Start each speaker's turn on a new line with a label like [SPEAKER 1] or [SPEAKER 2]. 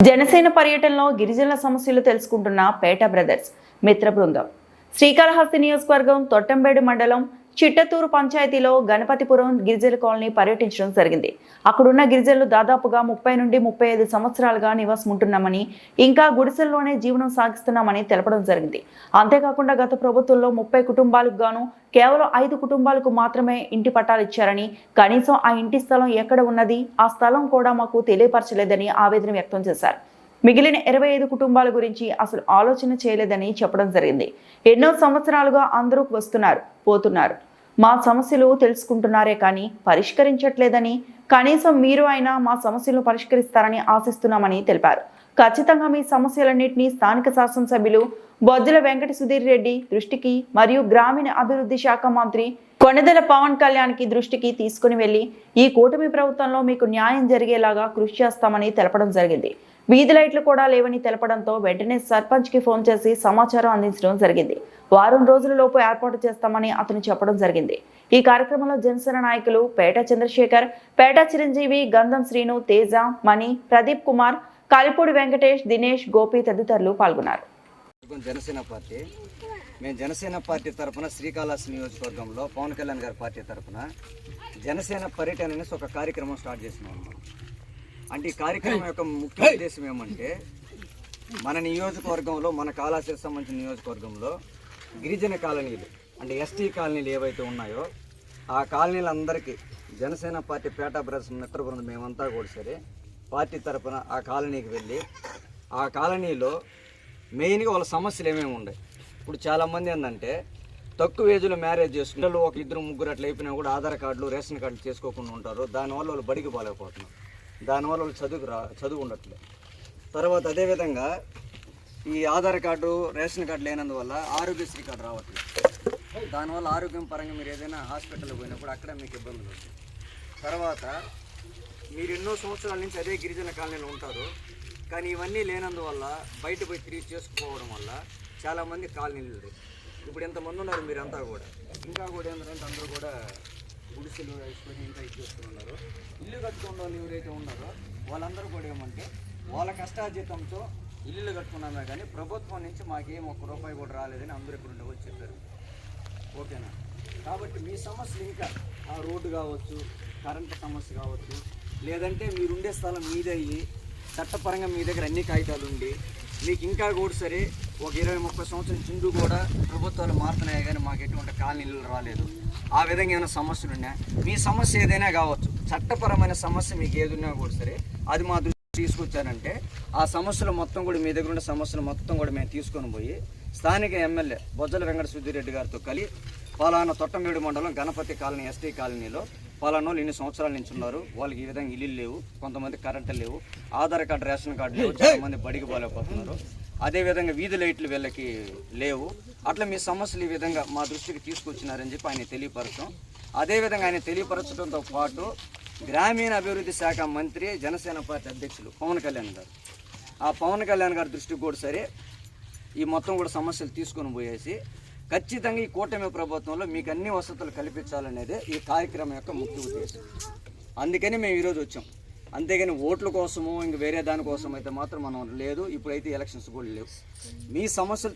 [SPEAKER 1] జనసేన పర్యటనలో గిరిజనుల సమస్యలు తెలుసుకుంటున్న పేట బ్రదర్స్ మిత్ర బృందం. శ్రీకాళహస్తి నియోజకవర్గం తొట్టంబేడు మండలం చిట్టతూరు పంచాయతీలో గణపతిపురం గిరిజల కాలనీ పర్యటించడం జరిగింది. అక్కడున్న గిరిజనులు దాదాపుగా ముప్పై నుండి ముప్పై ఐదు సంవత్సరాలుగా నివాసం ఉంటున్నామని ఇంకా గుడిసెల్లోనే జీవనం సాగిస్తున్నామని తెలపడం జరిగింది. అంతేకాకుండా గత ప్రభుత్వంలో ముప్పై కుటుంబాలకు గాను కేవలం ఐదు కుటుంబాలకు మాత్రమే ఇంటి పట్టాలు ఇచ్చారని కనీసం ఆ ఇంటి స్థలం ఎక్కడ ఉన్నది ఆ స్థలం కూడా మాకు తెలియపరచలేదని ఆవేదన వ్యక్తం చేశారు. మిగిలిన ఇరవై ఐదు కుటుంబాల గురించి అసలు ఆలోచన చేయలేదని చెప్పడం జరిగింది. ఎన్నో సంవత్సరాలుగా అందరూ వస్తున్నారు పోతున్నారు. మా సమస్యలు తెలుసుకుంటున్నారే కానీ పరిష్కరించట్లేదని కనీసం మీరు అయినా మా సమస్యలను పరిష్కరిస్తారని ఆశిస్తున్నామని తెలిపారు. ఖచ్చితంగా మీ సమస్యలన్నింటినీ స్థానిక శాసనసభ్యులు బొజ్జల వెంకట సుధీర్ రెడ్డి దృష్టికి మరియు గ్రామీణ అభివృద్ధి శాఖ మంత్రి కొణిదెల పవన్ కళ్యాణ్కి దృష్టికి తీసుకుని వెళ్ళి ఈ కూటమి ప్రభుత్వంలో మీకు న్యాయం జరిగేలాగా కృషి చేస్తామని తెలపడం జరిగింది. వీధి లైట్లు కూడా లేవని తెలపడంతో వెంటనే సర్పంచ్కి ఫోన్ చేసి సమాచారం అందించడం జరిగింది. వారం రోజులలోపు ఏర్పాటు చేస్తామని అతను చెప్పడం జరిగింది. ఈ కార్యక్రమంలో జనసేన నాయకులు పేట చంద్రశేఖర్ పేట చిరంజీవి గంధం శ్రీను తేజ మణి ప్రదీప్ కుమార్ కలిపూడి వెంకటేష్ దినేష్ గోపి తదితరులు పాల్గొన్నారు.
[SPEAKER 2] జనసేన పార్టీ. మేము జనసేన పార్టీ తరఫున శ్రీకాళహస్తి నియోజకవర్గంలో పవన్ కళ్యాణ్ గారి పార్టీ తరఫున జనసేన పర్యటన అనేసి ఒక కార్యక్రమం స్టార్ట్ చేసినాం అంటే ఈ కార్యక్రమం యొక్క ముఖ్య ఉద్దేశం ఏమంటే మన నియోజకవర్గంలో మన కాళాశ్రికి సంబంధించిన నియోజకవర్గంలో గిరిజన కాలనీలు అంటే ఎస్టీ కాలనీలు ఏవైతే ఉన్నాయో ఆ కాలనీలందరికీ జనసేన పార్టీ పేట బ్రదర్స్ మిత్ర బృందం మేమంతా కూడా సరే పార్టీ తరపున ఆ కాలనీకి వెళ్ళి ఆ కాలనీలో మెయిన్గా వాళ్ళ సమస్యలు ఏమేమి ఉన్నాయి. ఇప్పుడు చాలామంది ఏంటంటే తక్కువ ఏజ్లో మ్యారేజ్ చేసుకుంటారు ఒక ఇద్దరు ముగ్గురు అట్లా అయిపోయినా కూడా ఆధార్ కార్డులు రేషన్ కార్డులు చేసుకోకుండా ఉంటారు. దానివల్ల వాళ్ళు బడికి పోలేకపోతున్నారు. దానివల్ల వాళ్ళు చదువుకు రా చదువు ఉండట్లేదు. తర్వాత అదేవిధంగా ఈ ఆధార్ కార్డు రేషన్ కార్డు లేనందువల్ల ఆరోగ్యశ్రీ కార్డు రావట్లేదు. దానివల్ల ఆరోగ్యం పరంగా మీరు ఏదైనా హాస్పిటల్కి పోయినప్పుడు అక్కడ మీకు ఇబ్బందులు వస్తాయి. తర్వాత మీరు ఎన్నో సంవత్సరాల నుంచి అదే గిరిజన కాలనీలో ఉంటారు. కానీ ఇవన్నీ లేనందువల్ల బయట పోయి తిరిగి చేసుకుపోవడం వల్ల చాలామంది కాలనీలు ఇప్పుడు ఎంతమంది ఉన్నారు మీరంతా కూడా? ఇంకా కూడా ఏంటంటే అందరూ కూడా గుడిసెలు వేసుకొని ఇంకా ఇచ్చేస్తున్నారు ఇల్లు కట్టుకున్న వాళ్ళు ఎవరైతే ఉన్నారో వాళ్ళందరూ కూడా ఏమంటే వాళ్ళ కష్టాజీతంతో ఇల్లు కట్టుకున్నామే కానీ ప్రభుత్వం నుంచి మాకేం ఒక్క రూపాయి కూడా రాలేదని అందరూ ఇక్కడ ఉండే వచ్చి చెప్పారు. ఓకేనా? కాబట్టి మీ సమస్యలు ఇంకా ఆ రోడ్డు కావచ్చు కరెంటు సమస్య కావచ్చు లేదంటే మీరుండే స్థలం మీదయ్యి చట్టపరంగా మీ దగ్గర అన్ని కాగితాలు ఉండి మీకు ఇంకా కూడా సరే ఒక ఇరవై ముప్పై సంవత్సరం చిందు కూడా ప్రభుత్వాలు మారుతున్నాయి కానీ మాకు ఎటువంటి కాలనీలు రాలేదు. ఆ విధంగా ఏమైనా సమస్యలు ఉన్నాయా మీ సమస్య ఏదైనా కావచ్చు చట్టపరమైన సమస్య మీకు ఏదున్నా కూడా సరే అది మా తీసుకొచ్చారంటే ఆ సమస్యలు మొత్తం కూడా మీ దగ్గర ఉన్న సమస్యలు మొత్తం కూడా మేము తీసుకొని పోయి స్థానిక ఎమ్మెల్యే బొజ్జల వెంకట సుధీరెడ్డి గారితో కలిసి పలానా తొట్టమేడు మండలం గణపతి కాలనీ ఎస్టీ కాలనీలో పలానా వాళ్ళు ఇన్ని సంవత్సరాల నుంచి ఉన్నారు. వాళ్ళకి ఈ విధంగా ఇల్లు లేవు కొంతమంది కరెంటు లేవు ఆధార్ కార్డు రేషన్ కార్డు లేవు చాలా మంది బడికి పోలేకపోతున్నారు అదేవిధంగా వీధి లైట్లు వీళ్ళకి లేవు. అట్లా మీ సమస్యలు ఈ విధంగా మా దృష్టికి తీసుకొచ్చినారని చెప్పి ఆయన తెలియపరచడం. అదేవిధంగా ఆయన తెలియపరచడంతో పాటు గ్రామీణ అభివృద్ధి శాఖ మంత్రి జనసేన పార్టీ అధ్యక్షులు పవన్ కళ్యాణ్ గారు. ఆ పవన్ కళ్యాణ్ గారి దృష్టికి కూడా సరే ఈ మొత్తం కూడా సమస్యలు తీసుకొని పోయేసి ఖచ్చితంగా ఈ కూటమి ప్రభుత్వంలో మీకు అన్ని వసతులు కల్పించాలనేదే ఈ కార్యక్రమం యొక్క ముఖ్య ఉద్దేశం. అందుకని మేము ఈరోజు వచ్చాం. అంతేగాని ఓట్ల కోసము ఇంక వేరే దానికోసం అయితే మాత్రం మనం లేదు. ఇప్పుడైతే ఎలక్షన్స్ కూడా లేవు. మీ సమస్యలు